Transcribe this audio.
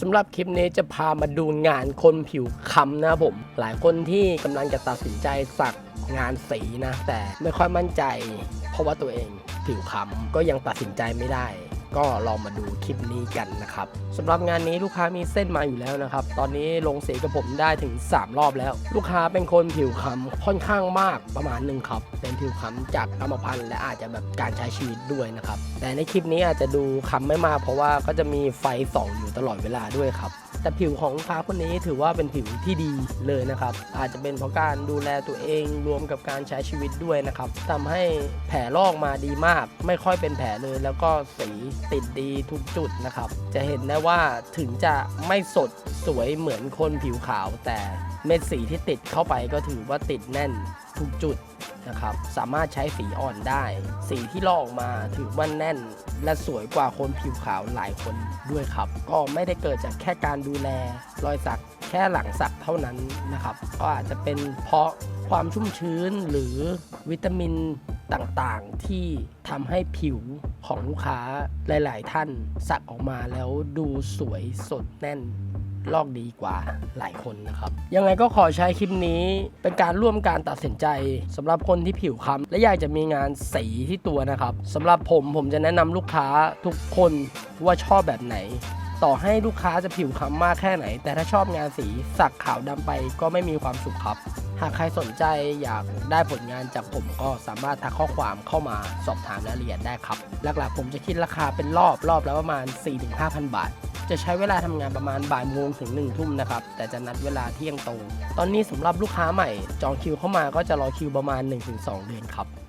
สำหรับคลิปนี้จะพามาดูงานคนผิวค้ำนะผม หลายคนที่กำลังจะตัดสินใจสักงานสีนะ แต่ไม่ค่อยมั่นใจ เพราะว่าตัวเองผิวค้ำก็ยังตัดสินใจไม่ได้ ก็ลองมาดูคลิปนี้กันนะครับสำหรับงานนี้ลูกค้ามีเส้นมาอยู่แล้วนะครับ ตอนนี้ลงสีกับผมได้ถึง 3 รอบแล้ว ลูกค้าเป็นคนผิวค้ำค่อนข้างมากประมาณหนึ่งครับ เป็นผิวค้ำจากกรรมพันธุ์และอาจจะแบบการใช้ชีวิตด้วยนะครับ แต่ในคลิปนี้อาจจะดูค้ำไม่มากเพราะว่าก็จะมีไฟส่องอยู่ตลอดเวลาด้วยครับ แต่ผิวของลูกค้าคนนี้ถือว่าเป็นผิวที่ดีเลยนะครับ อาจจะเป็นเพราะการดูแลตัวเองรวมกับการใช้ชีวิตด้วยนะครับทำให้แผลลอกมาดีมาก ไม่ค่อยเป็นแผลเลย แล้วก็สีติดดีทุกจุดนะครับ จะเห็นได้ว่าถึงจะไม่สดสวยเหมือนคนผิวขาว แต่เม็ดสีที่ติดเข้าไปก็ถือว่าติดแน่นทุกจุด นะครับ สามารถใช้สีอ่อนได้ สีที่ลอกออกมาถือว่าแน่น และสวยกว่าคนผิวขาวหลายคนด้วยครับ ก็ไม่ได้เกิดจากแค่การดูแลรอยสักแค่หลังสักเท่านั้นนะครับ ก็อาจจะเป็นเพราะความชุ่มชื้นหรือวิตามินต่างๆ ที่ทำให้ผิวของลูกค้าหลาย ๆ ท่านสักออกมาแล้วดูสวยสดแน่น ลอกดีกว่าหลายคนนะครับ ยังไงก็ขอใช้คลิปนี้เป็นการร่วมการตัดสินใจสำหรับคนที่ผิวคล้ำและอยากจะมีงานสีที่ตัวนะครับสำหรับผมผมจะแนะนำลูกค้าทุกคนว่าชอบแบบไหน ต่อให้ลูกค้าจะผิวคล้ำมากแค่ไหน แต่ถ้าชอบงานสีสักขาวดำไปก็ไม่มีความสุขครับหากใครสนใจอยากได้ผลงานจากผมก็สามารถทักข้อความเข้ามาสอบถามรายละเอียดได้ครับ หลักๆผมจะคิดราคาเป็นรอบรอบแล้วประมาณ 4-5,000 บาท จะใช้เวลาทำงานประมาณบ่ายโมงถึง1นึ่ทุ่มนะครับ แต่จะนัดเวลาเที่ยงตรง ตอนนี้สำหรับลูกค้าใหม่ จองคิวเข้ามาก็จะรอคิวประมาณ 1-2 เดือนครับ